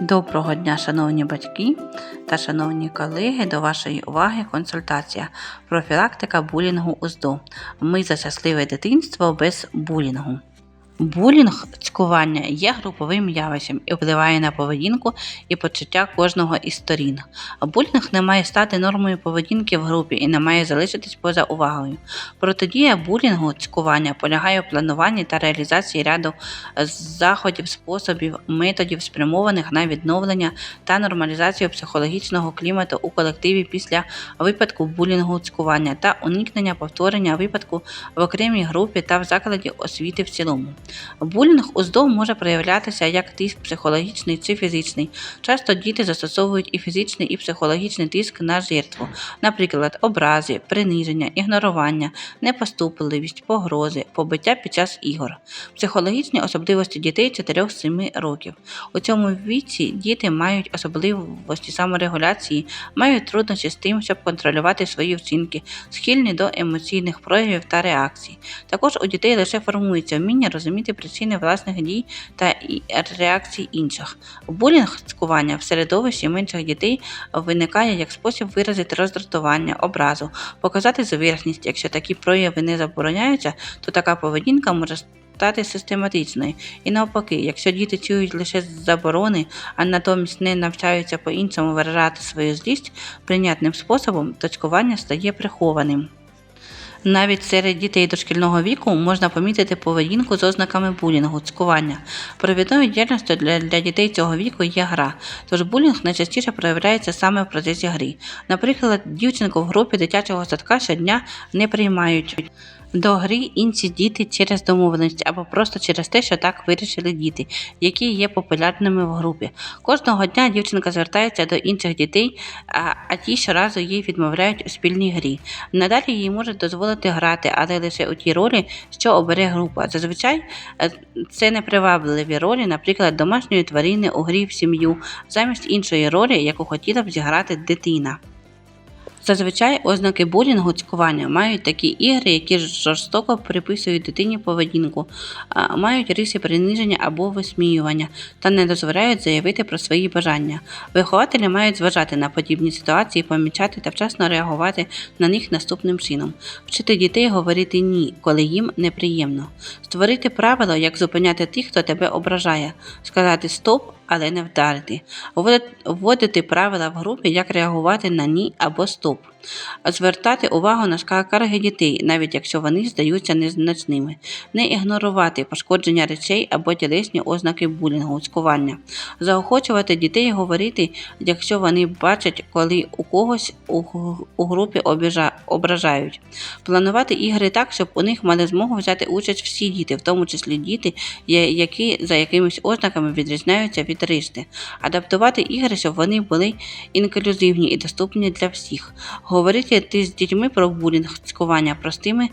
Доброго дня, шановні батьки та шановні колеги. До вашої уваги консультація. Профілактика булінгу УЗДО. Ми за щасливе дитинство без булінгу. Булінг цькування є груповим явищем і впливає на поведінку і почуття кожного із сторін. Булінг не має стати нормою поведінки в групі і не має залишитись поза увагою. Протидія булінгу цькування полягає в плануванні та реалізації ряду заходів, способів, методів, спрямованих на відновлення та нормалізацію психологічного клімату у колективі після випадку булінгу цькування та уникнення повторення випадку в окремій групі та в закладі освіти в цілому. Булінг у ЗДО може проявлятися як тиск психологічний чи фізичний. Часто діти застосовують і фізичний, і психологічний тиск на жертву, наприклад, образи, приниження, ігнорування, непоступливість, погрози, побиття під час ігор. Психологічні особливості дітей 4-7 років. У цьому віці діти мають особливості саморегуляції, мають труднощі з тим, щоб контролювати свої вчинки, схильні до емоційних проявів та реакцій. Також у дітей лише формується вміння розуміти причини власних дій та реакцій інших. Булінг цькування в середовищі менших дітей виникає як спосіб виразити роздратування, образу, показати зверхність. Якщо такі прояви не забороняються, то така поведінка може стати систематичною. І навпаки, якщо діти чують лише заборони, а натомість не навчаються по-іншому виражати свою злість прийнятним способом, то цькування стає прихованим. Навіть серед дітей дошкільного віку можна помітити поведінку з ознаками булінгу, цькування. Провідною діяльністю для, для дітей цього віку є гра, тож булінг найчастіше проявляється саме в процесі гри. Наприклад, дівчинку в групі дитячого садка щодня не приймають. До гри інші діти через домовленість або просто через те, що так вирішили діти, які є популярними в групі. Кожного дня дівчинка звертається до інших дітей, а, а ті щоразу їй відмовляють у спільній грі. Надалі їй можуть дозволити грати, але лише у тій ролі, що обере група. Зазвичай е, це непривабливі ролі, наприклад, домашньої тварини у грі в сім'ю, замість іншої ролі, яку хотіла б зіграти дитина. Зазвичай ознаки булінгу цькування мають такі ігри, які жорстоко приписують дитині поведінку, мають риси приниження або висміювання та не дозволяють заявити про свої бажання. Вихователі мають зважати на подібні ситуації, помічати та вчасно реагувати на них наступним чином, вчити дітей говорити ні, коли їм неприємно, створити правила, як зупиняти тих, хто тебе ображає, сказати стоп. Але не вдарити, Вводити- правила в групі, як реагувати на ні або стоп, звертати увагу на скарги дітей, навіть якщо вони здаються незначними, не ігнорувати пошкодження речей або тілесні ознаки булінгу, цькування, заохочувати дітей говорити, якщо вони бачать, коли у когось у, групі ображають, планувати ігри так, щоб у них мали змогу взяти участь всі діти, в тому числі діти, які за якимись ознаками відрізняються від решти, адаптувати ігри, щоб вони були інклюзивні і доступні для всіх. Говорити ти з дітьми про булінг, цькування простими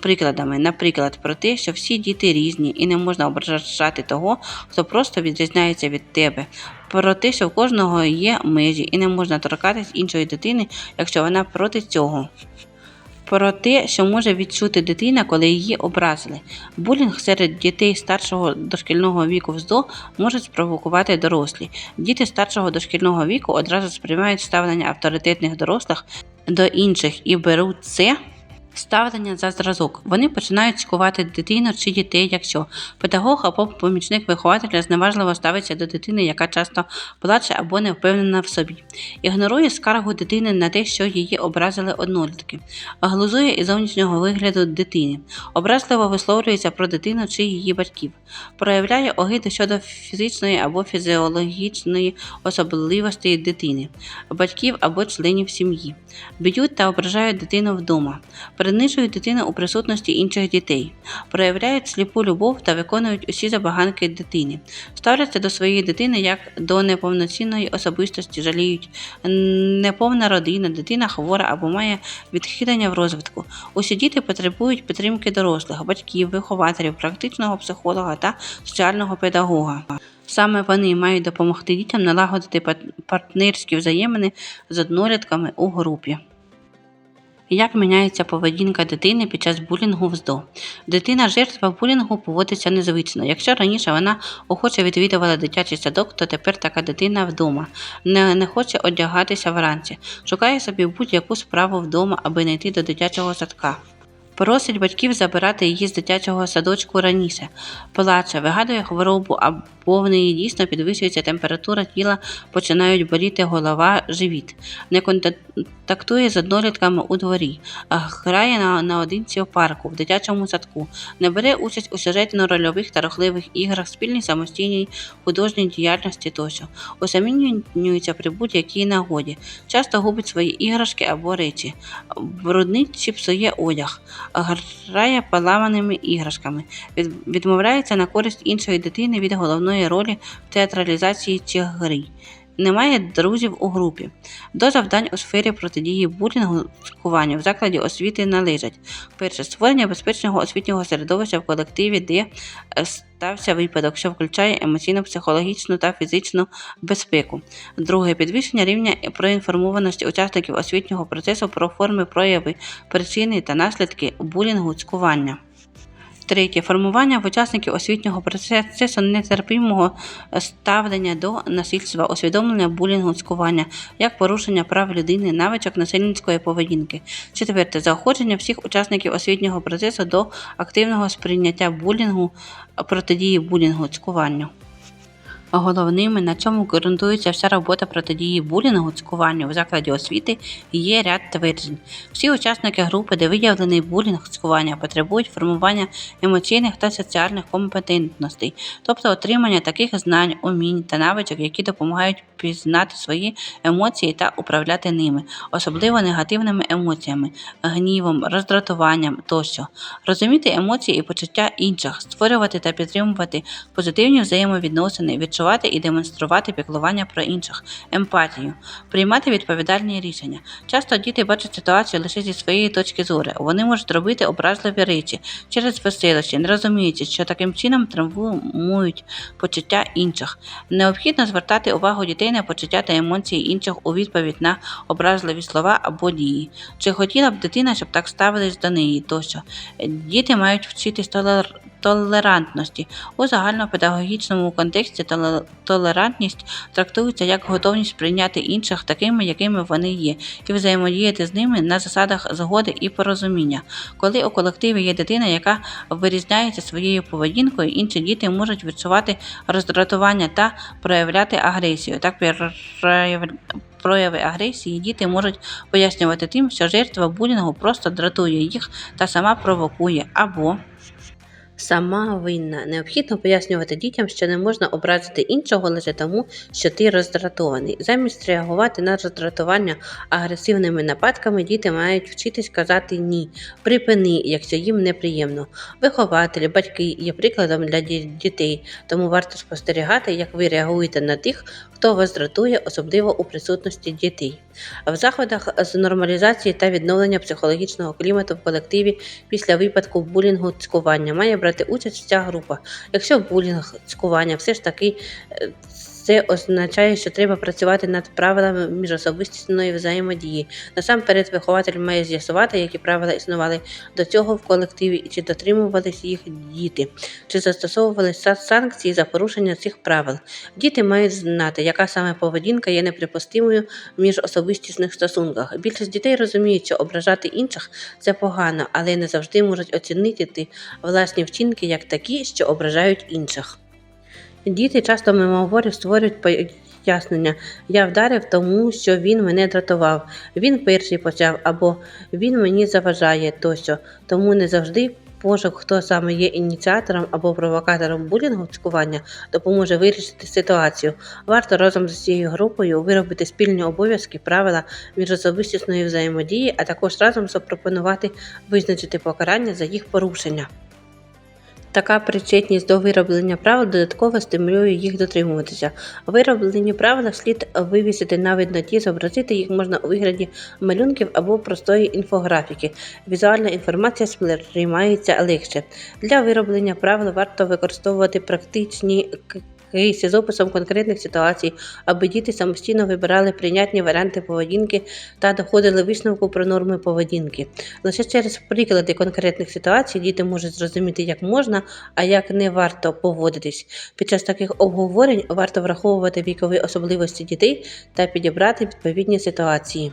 прикладами, наприклад, про те, що всі діти різні і не можна ображати того, хто просто відрізняється від тебе. Про те, що в кожного є межі і не можна торкатись іншої дитини, якщо вона проти цього. Про те, що може відчути дитина, коли її образили. Булінг серед дітей старшого дошкільного віку в ЗДО можуть спровокувати дорослі. Діти старшого дошкільного віку одразу сприймають ставлення авторитетних дорослих до інших і беруть це. Ставлення за зразок. Вони починають цькувати дитину чи дітей, якщо педагог або помічник вихователя зневажливо ставиться до дитини, яка часто плаче або не впевнена в собі, ігнорує скаргу дитини на те, що її образили однолітки, глузує із зовнішнього вигляду дитини, образливо висловлюється про дитину чи її батьків, проявляє огиду щодо фізичної або фізіологічної особливості дитини, батьків або членів сім'ї, б'ють та ображають дитину вдома, принижують дитину у присутності інших дітей, проявляють сліпу любов та виконують усі забаганки дитини, ставляться до своєї дитини як до неповноцінної особистості, жаліють неповна родина, дитина хвора або має відхилення в розвитку. Усі діти потребують підтримки дорослих, батьків, вихователів, практичного психолога та соціального педагога. Саме вони мають допомогти дітям налагодити партнерські взаємини з однолітками у групі. Як міняється поведінка дитини під час булінгу в ЗДО? Дитина жертва булінгу поводиться незвично. Якщо раніше вона охоче відвідувала дитячий садок, то тепер така дитина вдома не, не хоче одягатися вранці, шукає собі будь-яку справу вдома, аби не йти до дитячого садка. Просить батьків забирати її з дитячого садочку раніше, плаче, вигадує хворобу, неї дійсно підвищується температура тіла, починають боліти голова, живіт, не контактує з однолітками у дворі, грає на, наодинці в парку, в дитячому садку, не бере участь у сюжетно-рольових та рухливих іграх, спільній самостійній художній діяльності тощо, усамінюється при будь-якій нагоді, часто губить свої іграшки або речі, бруднить чи псує одяг. Грає поламаними іграшками, відмовляється на користь іншої дитини від головної ролі в театралізації чи гри. Немає друзів у групі. До завдань у сфері протидії булінгу цькуванню в закладі освіти належать перше створення безпечного освітнього середовища в колективі, де е, стався випадок, що включає емоційну, психологічну та фізичну безпеку. Друге підвищення рівня проінформованості учасників освітнього процесу про форми прояви, причини та наслідки булінгу цькування. Третє формування в учасників освітнього процесу нетерпімого ставлення до насильства, усвідомлення булінгу, цькування, як порушення прав людини, навичок насильницької поведінки. Четверте заохочення всіх учасників освітнього процесу до активного сприйняття булінгу, протидії булінгу, цькуванню. Головними, на чому ґрунтується вся робота протидії булінгу, цькуванню в закладі освіти, є ряд тверджень. Всі учасники групи, де виявлений булінг цькування, потребують формування емоційних та соціальних компетентностей, тобто отримання таких знань, умінь та навичок, які допомагають пізнати свої емоції та управляти ними, особливо негативними емоціями, гнівом, роздратуванням тощо, розуміти емоції і почуття інших, створювати та підтримувати позитивні взаємовідносини, відчувати і демонструвати піклування про інших, емпатію, приймати відповідальні рішення. Часто діти бачать ситуацію лише зі своєї точки зору. Вони можуть робити образливі речі через веселощі, не розуміючи, що таким чином травмують почуття інших. Необхідно звертати увагу дітей на почуття та емоції інших у відповідь на образливі слова або дії. Чи хотіла б дитина, щоб так ставились до неї тощо? Діти мають вчитись толер... толерантності. У загальнопедагогічному контексті толерантність трактується як готовність прийняти інших такими, якими вони є, і взаємодіяти з ними на засадах згоди і порозуміння. Коли у колективі є дитина, яка вирізняється своєю поведінкою, інші діти можуть відчувати роздратування та проявляти агресію. Так прояви агресії діти можуть пояснювати тим, що жертва булінгу просто дратує їх та сама провокує або Сама винна. Необхідно пояснювати дітям, що не можна образити іншого лише тому, що ти роздратований. Замість реагувати на роздратування агресивними нападками, діти мають вчитись казати ні, припини, якщо їм неприємно. Вихователі, батьки є прикладом для дітей, тому варто спостерігати, як ви реагуєте на тих, хто вас дратує, особливо у присутності дітей. В заходах з нормалізації та відновлення психологічного клімату в колективі після випадку булінгу цькування має брати участь вся група. Якщо булінг цькування все ж таки е, це означає, що треба працювати над правилами міжособистісної взаємодії. Насамперед, вихователь має з'ясувати, які правила існували до цього в колективі і чи дотримувалися їх діти, чи застосовувалися санкції за порушення цих правил. Діти мають знати, яка саме поведінка є неприпустимою в міжособистісних стосунках. Більшість дітей розуміють, що ображати інших це погано, але не завжди можуть оцінити власні вчинки як такі, що ображають інших. Діти часто мимоволі створюють пояснення я вдарив тому, що він мене дратував, він перший почав або він мені заважає тощо, тому не завжди. Пошук, хто саме є ініціатором або провокатором булінгу цькування, допоможе вирішити ситуацію. Варто разом з цією групою виробити спільні обов'язки, правила міжособистісної взаємодії, а також разом запропонувати визначити покарання за їх порушення. Така причетність до вироблення правил додатково стимулює їх дотримуватися. Вироблені правила слід вивісити на видноті, зобразити їх можна у вигляді малюнків або простої інфографіки. Візуальна інформація сприймається легше. Для вироблення правил варто використовувати практичні кейси з описом конкретних ситуацій, аби діти самостійно вибирали прийнятні варіанти поведінки та доходили висновку про норми поведінки. Лише через приклади конкретних ситуацій діти можуть зрозуміти, як можна, а як не варто поводитись. Під час таких обговорень варто враховувати вікові особливості дітей та підібрати відповідні ситуації.